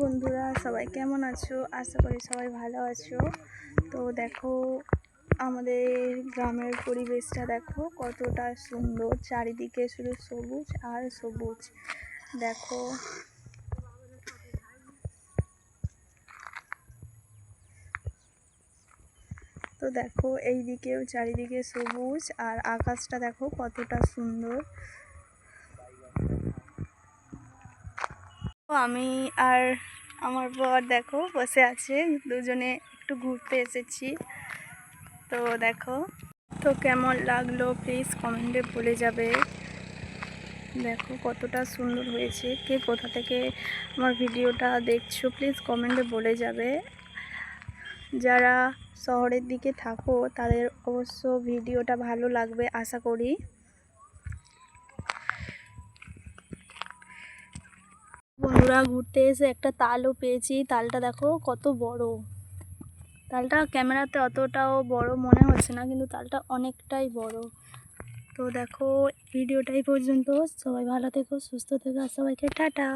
বন্ধুরা, সবাই কেমন আছো? আশা করি সবাই ভালো আছো। তো দেখো, আমাদের গ্রামের পরিবেশটা দেখো, কতটা সুন্দর। চারিদিকে শুধু সবুজ আর সবুজ। দেখো। তো দেখো এই দিকেও চারিদিকে সবুজ আর আকাশটা দেখো কতটা সুন্দর। আমি আর আমার বর দেখো বসে আছে, দুজনে একটু ঘুরতে এসেছি। তো দেখো, তো কেমন লাগল? প্লিজ কমেন্টে বলে যাবে। দেখো কতটা সুন্দর হয়েছে। কে কোথা থেকে আমার ভিডিওটা দেখছ প্লিজ কমেন্টে বলে যাবে। যারা শহরের দিকে থাকো, তাদের অবশ্য ভিডিওটা ভালো লাগবে, আশা করি। বন্ধুরা ঘুরতে এসে একটা তালও পেয়েছি। তালটা দেখো কত বড়। তালটা ক্যামেরাতে অতটাও বড় মনে হচ্ছে না, কিন্তু তালটা অনেকটাই বড়। তো দেখো ভিডিওটাই পর্যন্ত। সবাই ভালো থেকো, সুস্থ থেকো, আর সবাইকে টাটা।